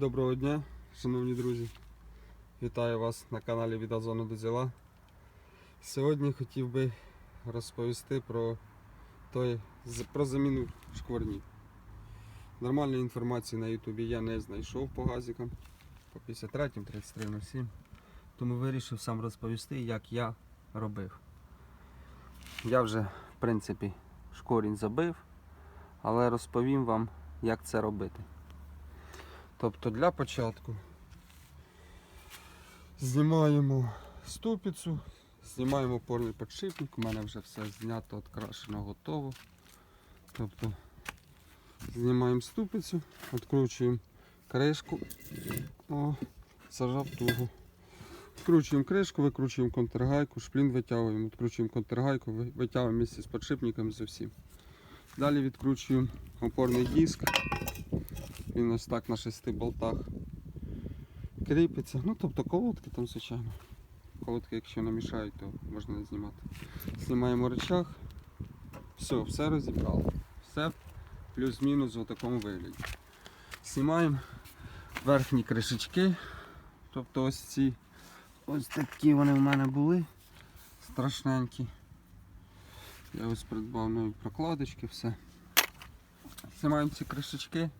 Доброго дня, шановні друзі. Вітаю вас на каналі від Озону до Зіла. Сьогодні хотів би розповісти про, той, про заміну шкварнів. Нормальної інформації на Ютубі я не знайшов по газикам по 53 3307 Тому вирішив сам розповісти, як я робив. Я вже, в принципі, шкорінь забив, але розповім вам, як це робити. Тобто для початку знімаємо ступицю, знімаємо опорний подшипник, у мене вже все знято, открашено, готово. Тобто знімаємо ступицю, відкручуємо кришку, о, зажав тугу. Відкручуємо кришку, викручуємо контргайку, шплін витягуємо, відкручуємо контргайку, ви- витягуємо місце з подшипником з усім. Далі відкручуємо опорний диск. Він ось так на шести болтах кріпиться. Ну тобто колодки там, звичайно. Колодки, якщо намішають, то можна не знімати. Знімаємо рычаг. Все, все розібрали. Все плюс-мінус в такому вигляді. Знімаємо верхні кришечки. Тобто ось ці ось такі вони в мене були. Страшненькі. Я ось придбав нові прокладочки, все. Знімаємо ці кришечки.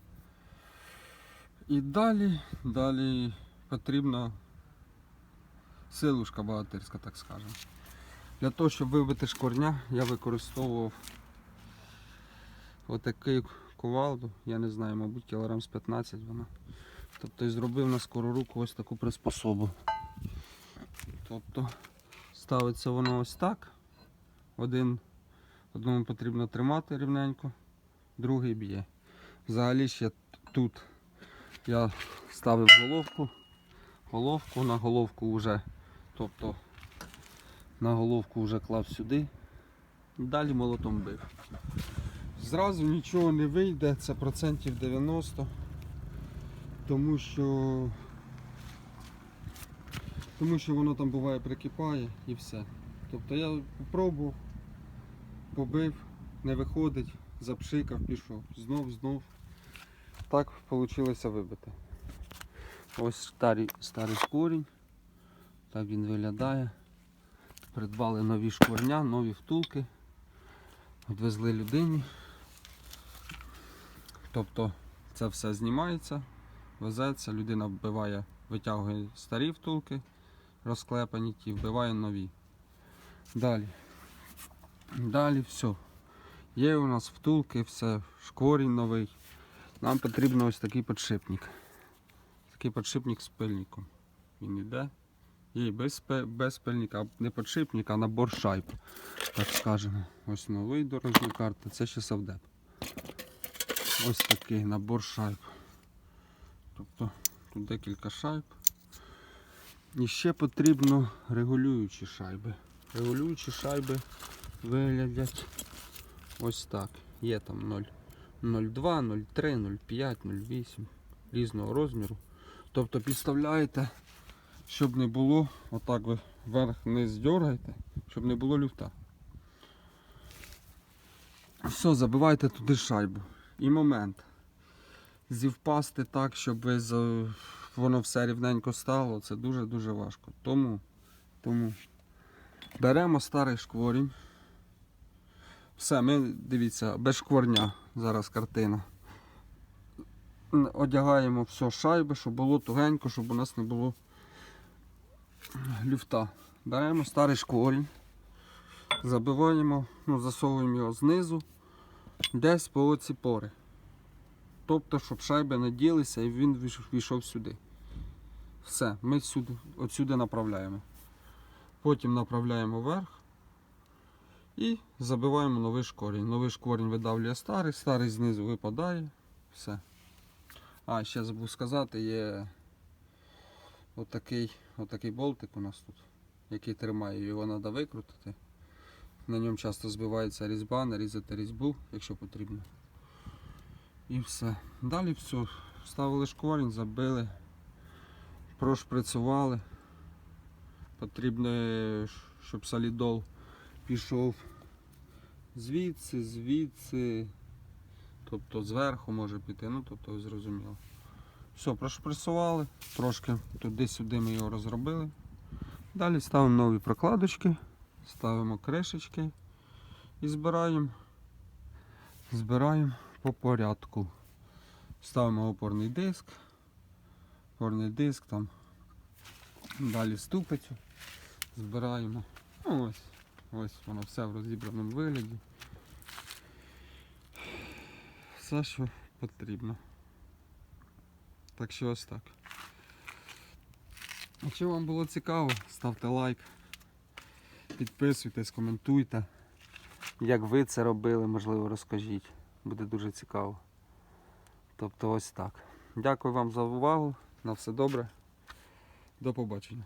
І далі, далі потрібна силушка богатирська, так скажемо. Для того, щоб вибити шкорня, я використовував отакий кувалду, я не знаю, мабуть, кілограм з 15 вона. Тобто зробив на скору руку ось таку приспособу. Тобто ставиться воно ось так. Один, одному потрібно тримати рівненько, другий б'є. Взагалі ще тут я ставив головку, головку на головку вже, тобто на головку вже клав сюди, далі молотом бив. Зразу нічого не вийде, це процентів 90, тому що тому що воно там буває прикипає і все. Тобто я спробував, побив, не виходить, запшикав, пішов, знов, знов. Так вийшло вибити. Ось старий, старий шкурінь. Так він виглядає. Придбали нові шкурня, нові втулки. Відвезли людині. Тобто це все знімається, везеться, людина вбиває, витягує старі втулки, розклепані ті, вбиває нові. Далі. Далі все. Є у нас втулки, все, шкорінь новий. Нам потрібен ось такий подшипник. Такий подшипник з пильником. Він йде. І без, без пильника, не подшипник, а набор шайб. Так скажемо. Ось новий дорожній карта, це ще совдеп. Ось такий набор шайб. Тобто тут декілька шайб. І ще потрібно регулюючі шайби. Регулюючі шайби виглядять ось так. Є там 0. 0,2, 0,3, 0,5, 0,8 різного розміру. Тобто підставляєте, щоб не було, отак ви вверх-вниз дергаєте, щоб не було люфта. Все, забивайте туди шайбу. І момент. Зівпасти так, щоб воно все рівненько стало, це дуже-дуже важко. Тому, тому беремо старий шкворінь. Все, ми дивіться, без шкворня зараз картина. Одягаємо все шайби, щоб було тугенько, щоб у нас не було люфта. Беремо старий шкворінь, забиваємо, ну, засовуємо його знизу, десь по оці пори. Тобто, щоб шайби не ділися і він війш- війшов сюди. Все, ми сюди, отсюди направляємо. Потім направляємо вверх. І забиваємо новий шкорінь. Новий шкорінь видавлює старий, старий знизу випадає. Все. А, ще забув сказати, є отакий, отакий болтик у нас тут, який тримає, його треба викрутити. На ньому часто збивається різьба, нарізати різьбу, якщо потрібно. І все. Далі все. Вставили шкорінь, забили, прошприцювали. Потрібно, щоб солідол пішов звідси, звідси, тобто зверху може піти, ну тобто зрозуміло. Все, прошпресували, трошки туди-сюди ми його розробили. Далі ставимо нові прокладочки, ставимо кришечки і збираємо. Збираємо по порядку. Ставимо опорний диск, опорний диск там. Далі ступицю. Збираємо. Ну, ось, ось воно все в розібраному вигляді. Все, що потрібно. Так що ось так. Якщо вам було цікаво, ставте лайк, підписуйтесь, коментуйте. Як ви це робили, можливо, розкажіть. Буде дуже цікаво. Тобто ось так. Дякую вам за увагу. На все добре. До побачення.